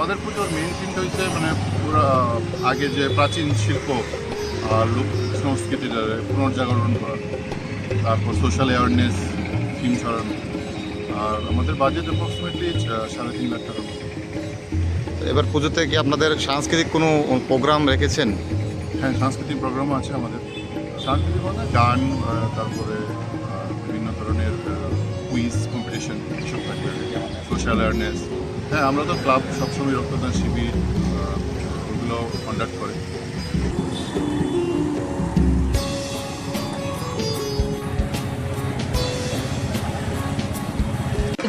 আমাদের পুজোর মেইন থিমটা হচ্ছে মানে পুরো আগে যে প্রাচীন শিল্প আর লোক সংস্কৃতির পুনর্জাগরণ করা তারপর সোশ্যাল অ্যাওয়ারনেস থিম ছড়ানো আর আমাদের বাজেট অ্যাপ্রক্সিমেটলি সাড়ে তিন লাখ টাকা। এবার পুজোতে কি আপনাদের সাংস্কৃতিক কোনো প্রোগ্রাম রেখেছেন? হ্যাঁ সাংস্কৃতিক প্রোগ্রামও আছে আমাদের। সাংস্কৃতিক মানে গান তারপরে বিভিন্ন ধরনের কুইজ কম্পিটিশন এসব থাকবে। সোশ্যাল অ্যাওয়ারনেস হ্যাঁ আমরা তো ক্লাব সবসময় রক্তদান শিবির ওগুলো কন্ডাক্ট করে।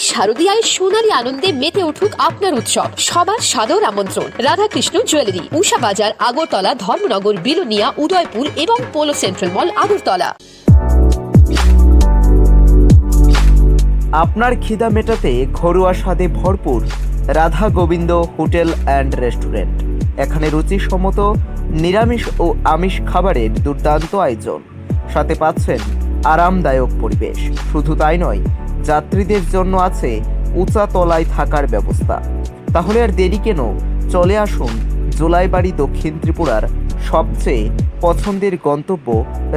শারদীয়ায় সোনালী আনন্দে মেতে উঠুক আপনার উৎসব। সবার সাদর আমন্ত্রণ। রাধাকৃষ্ণ জুয়েলারি, উষা বাজার, আগরতলা, ধর্মনগর, বিলোনিয়া, উদয়পুর এবং পোলো সেন্ট্রাল মল, আগরতলা। আপনার খিদা মেটাতে ঘরোয়া স্বাদে ভরপুর Radha Gobinda hotel and restaurant. এখানে রুচিসম্মত, নিরামিষ ও আমিষ খাবারের দুর্দান্ত আয়োজন। সাথে পাচ্ছেন আরামদায়ক পরিবেশ। শুধু তাই নয় যাত্রীদের জন্য আছে উঁচা তলায় থাকার ব্যবস্থা। তাহলে আর দেরি কেন? চলে আসুন জোলাইবাড়ি দক্ষিণ ত্রিপুরার সবচেয়ে পছন্দের গন্তব্য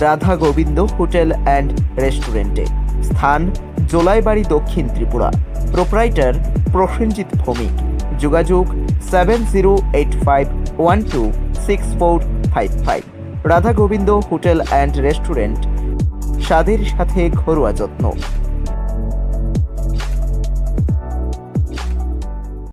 রাধা গোবিন্দ হোটেল অ্যান্ড রেস্টুরেন্টে। স্থান জোলাইবাড়ি দক্ষিণ ত্রিপুরা। প্রোপ্রাইটার প্রসেনজিৎ ভৌমিক। যোগাযোগ seven zero eight five one two six four five five. Radha Gobinda hotel and restaurant স্বাদের সাথে ঘরোয়া যত্ন।